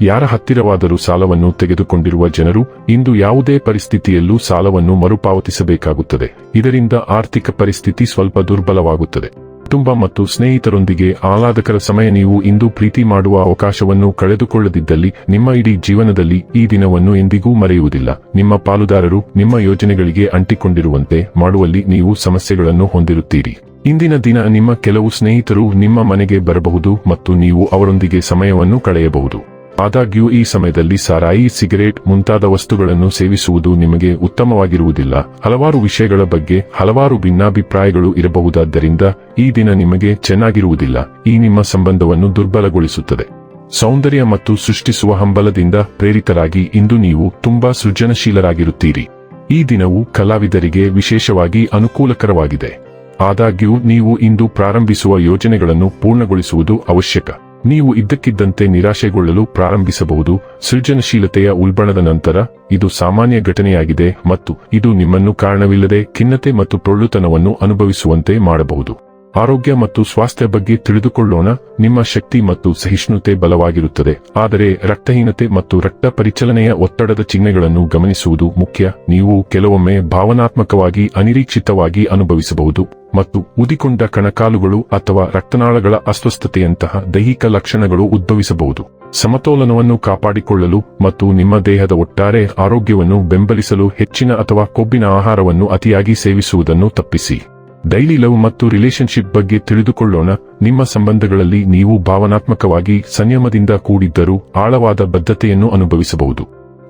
ಯಾರ ಹತ್ತಿರವಾದರೂ ಸಾಲವನ್ನು ತೆಗೆದುಕೊಂಡಿರುವ ಜನರು ಇಂದು ಯಾವುದೇ ಪರಿಸ್ಥಿತಿಯಲ್ಲೂ ಸಾಲವನ್ನು ಮರುಪಾವತಿಸಬೇಕಾಗುತ್ತದೆ. ಇದರಿಂದ ಆರ್ಥಿಕ ಪರಿಸ್ಥಿತಿ ಸ್ವಲ್ಪ ದುರ್ಬಲವಾಗುತ್ತದೆ. ಕುಟುಂಬ ಮತ್ತು ಸ್ನೇಹಿತರೊಂದಿಗೆ ಆಹ್ಲಾದಕರ ಸಮಯ ನೀವು ಇಂದು ಪ್ರೀತಿ ಮಾಡುವ ಅವಕಾಶವನ್ನು ಕಳೆದುಕೊಳ್ಳದಿದ್ದಲ್ಲಿ ನಿಮ್ಮ ಇಡೀ ಜೀವನದಲ್ಲಿ ಈ ದಿನವನ್ನು ಎಂದಿಗೂ ಮರೆಯುವುದಿಲ್ಲ. ನಿಮ್ಮ ಪಾಲುದಾರರು ನಿಮ್ಮ ಯೋಜನೆಗಳಿಗೆ ಅಂಟಿಕೊಂಡಿರುವಂತೆ ಮಾಡುವಲ್ಲಿ ನೀವು ಸಮಸ್ಯೆಗಳನ್ನು ಹೊಂದಿರುತ್ತೀರಿ. ಇಂದಿನ ದಿನ ನಿಮ್ಮ ಕೆಲವು ಸ್ನೇಹಿತರು ನಿಮ್ಮ ಮನೆಗೆ ಬರಬಹುದು ಮತ್ತು ನೀವು ಅವರೊಂದಿಗೆ ಸಮಯವನ್ನು ಕಳೆಯಬಹುದು. ಆದಾಗ್ಯೂ ಈ ಸಮಯದಲ್ಲಿ ಸಾರಾಯಿ, ಸಿಗರೇಟ್ ಮುಂತಾದ ವಸ್ತುಗಳನ್ನು ಸೇವಿಸುವುದು ನಿಮಗೆ ಉತ್ತಮವಾಗಿರುವುದಿಲ್ಲ. ಹಲವಾರು ವಿಷಯಗಳ ಬಗ್ಗೆ ಹಲವಾರು ಭಿನ್ನಾಭಿಪ್ರಾಯಗಳು ಇರಬಹುದಾದ್ದರಿಂದ ಈ ದಿನ ನಿಮಗೆ ಚೆನ್ನಾಗಿರುವುದಿಲ್ಲ. ಈ ನಿಮ್ಮ ಸಂಬಂಧವನ್ನು ದುರ್ಬಲಗೊಳಿಸುತ್ತದೆ. ಸೌಂದರ್ಯ ಮತ್ತು ಸೃಷ್ಟಿಸುವ ಹಂಬಲದಿಂದ ಪ್ರೇರಿತರಾಗಿ ಇಂದು ನೀವು ತುಂಬಾ ಸೃಜನಶೀಲರಾಗಿರುತ್ತೀರಿ. ಈ ದಿನವು ಕಲಾವಿದರಿಗೆ ವಿಶೇಷವಾಗಿ ಅನುಕೂಲಕರವಾಗಿದೆ. ಆದಾಗ್ಯೂ ನೀವು ಇಂದು ಪ್ರಾರಂಭಿಸುವ ಯೋಜನೆಗಳನ್ನು ಪೂರ್ಣಗೊಳಿಸುವುದು ಅವಶ್ಯಕ. ನೀವು ಇದ್ದಕ್ಕಿದ್ದಂತೆ ನಿರಾಶೆಗೊಳ್ಳಲು ಪ್ರಾರಂಭಿಸಬಹುದು. ಸೃಜನಶೀಲತೆಯ ಉಲ್ಬಣದ ನಂತರ ಇದು ಸಾಮಾನ್ಯ ಘಟನೆಯಾಗಿದೆ ಮತ್ತು ಇದು ನಿಮ್ಮನ್ನು ಕಾರಣವಿಲ್ಲದೆ ಖಿನ್ನತೆ ಮತ್ತು ಟೊಳ್ಳುತನವನ್ನು ಅನುಭವಿಸುವಂತೆ ಮಾಡಬಹುದು. ಆರೋಗ್ಯ ಮತ್ತು ಸ್ವಾಸ್ಥ್ಯ ಬಗ್ಗೆ ತಿಳಿದುಕೊಳ್ಳೋಣ. ನಿಮ್ಮ ಶಕ್ತಿ ಮತ್ತು ಸಹಿಷ್ಣುತೆ ಬಲವಾಗಿರುತ್ತದೆ. ಆದರೆ ರಕ್ತಹೀನತೆ ಮತ್ತು ರಕ್ತ ಪರಿಚಲನೆಯ ಒತ್ತಡದ ಚಿಹ್ನೆಗಳನ್ನು ಗಮನಿಸುವುದು ಮುಖ್ಯ. ನೀವು ಕೆಲವೊಮ್ಮೆ ಭಾವನಾತ್ಮಕವಾಗಿ ಅನಿರೀಕ್ಷಿತವಾಗಿ ಅನುಭವಿಸಬಹುದು. ಮತ್ತು ಉದಿಕೊಂಡ ಕಣಕಾಲುಗಳು ಅಥವಾ ರಕ್ತನಾಳಗಳ ಅಸ್ವಸ್ಥತೆಯಂತಹ ದೈಹಿಕ ಲಕ್ಷಣಗಳು ಉದ್ಭವಿಸಬಹುದು. ಸಮತೋಲನವನ್ನು ಕಾಪಾಡಿಕೊಳ್ಳಲು ಮತ್ತು ನಿಮ್ಮ ದೇಹದ ಒಟ್ಟಾರೆ ಆರೋಗ್ಯವನ್ನು ಬೆಂಬಲಿಸಲು ಹೆಚ್ಚಿನ ಅಥವಾ ಕೊಬ್ಬಿನ ಆಹಾರವನ್ನು ಅತಿಯಾಗಿ ಸೇವಿಸುವುದನ್ನು ತಪ್ಪಿಸಿ. ಡೈಲಿ ಲವ್ ಮತ್ತು ರಿಲೇಶನ್ಶಿಪ್ ಬಗ್ಗೆ ತಿಳಿದುಕೊಳ್ಳೋಣ. ನಿಮ್ಮ ಸಂಬಂಧಗಳಲ್ಲಿ ನೀವು ಭಾವನಾತ್ಮಕವಾಗಿ ಸಂಯಮದಿಂದ ಕೂಡಿದ್ದರೂ ಆಳವಾದ ಬದ್ಧತೆಯನ್ನು ಅನುಭವಿಸಬಹುದು.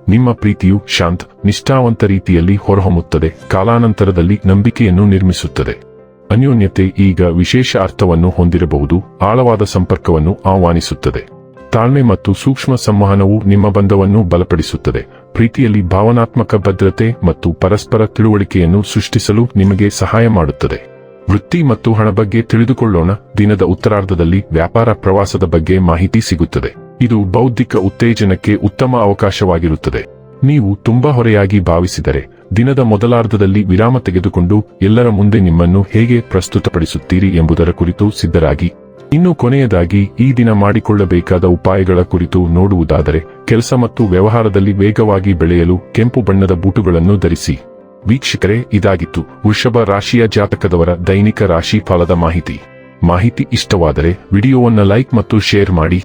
ನಿಮ್ಮ ಪ್ರೀತಿಯು ಶಾಂತ್, ನಿಷ್ಠಾವಂತ ರೀತಿಯಲ್ಲಿ ಹೊರಹೊಮ್ಮುತ್ತದೆ. ಕಾಲಾನಂತರದಲ್ಲಿ ನಂಬಿಕೆಯನ್ನು ನಿರ್ಮಿಸುತ್ತದೆ. ಅನ್ಯೋನ್ಯತೆ ಈಗ ವಿಶೇಷ ಅರ್ಥವನ್ನು ಹೊಂದಿರಬಹುದು, ಆಳವಾದ ಸಂಪರ್ಕವನ್ನು ಆಹ್ವಾನಿಸುತ್ತದೆ. ತಾಳ್ಮೆ ಮತ್ತು ಸೂಕ್ಷ್ಮ ಸಂವಹನವು ನಿಮ್ಮ ಬಂಧವನ್ನು ಬಲಪಡಿಸುತ್ತದೆ. ಪ್ರೀತಿಯಲ್ಲಿ ಭಾವನಾತ್ಮಕ ಭದ್ರತೆ ಮತ್ತು ಪರಸ್ಪರ ತಿಳುವಳಿಕೆಯನ್ನು ಸೃಷ್ಟಿಸಲು ನಿಮಗೆ ಸಹಾಯ ಮಾಡುತ್ತದೆ. ವೃತ್ತಿ ಮತ್ತು ಹಣ ಬಗ್ಗೆ ತಿಳಿದುಕೊಳ್ಳೋಣ. ದಿನದ ಉತ್ತರಾರ್ಧದಲ್ಲಿ ವ್ಯಾಪಾರ ಪ್ರವಾಸದ ಬಗ್ಗೆ ಮಾಹಿತಿ ಸಿಗುತ್ತದೆ. ಇದು ಬೌದ್ಧಿಕ ಉತ್ತೇಜನಕ್ಕೆ ಉತ್ತಮ ಅವಕಾಶವಾಗಿರುತ್ತದೆ. ನೀವು ತುಂಬಾ ಹೊರೆಯಾಗಿ ಭಾವಿಸಿದರೆ ದಿನದ ಮೊದಲಾರ್ಧದಲ್ಲಿ ವಿರಾಮ ತೆಗೆದುಕೊಂಡು ಎಲ್ಲರ ಮುಂದೆ ನಿಮ್ಮನ್ನು ಹೇಗೆ ಪ್ರಸ್ತುತಪಡಿಸುತ್ತೀರಿ ಎಂಬುದರ ಕುರಿತು ಸಿದ್ಧರಾಗಿ. ಇನ್ನು ಕೊನೆಯದಾಗಿ ಈ ದಿನ ಮಾಡಿಕೊಳ್ಳಬೇಕಾದ ಉಪಾಯಗಳ ಕುರಿತು ನೋಡುವುದಾದರೆ ಕೆಲಸ ಮತ್ತು ವ್ಯವಹಾರದಲ್ಲಿ ವೇಗವಾಗಿ ಬೆಳೆಯಲು ಕೆಂಪು ಬಣ್ಣದ ಬೂಟುಗಳನ್ನು ಧರಿಸಿ. ವೀಕ್ಷಕರೇ, ಇದಾಗಿತ್ತು ವೃಷಭ ರಾಶಿಯ ಜಾತಕದವರ ದೈನಿಕ ರಾಶಿ ಫಲದ ಮಾಹಿತಿ. ಮಾಹಿತಿ ಇಷ್ಟವಾದರೆ ವಿಡಿಯೋವನ್ನು ಲೈಕ್ ಮತ್ತು ಶೇರ್ ಮಾಡಿ.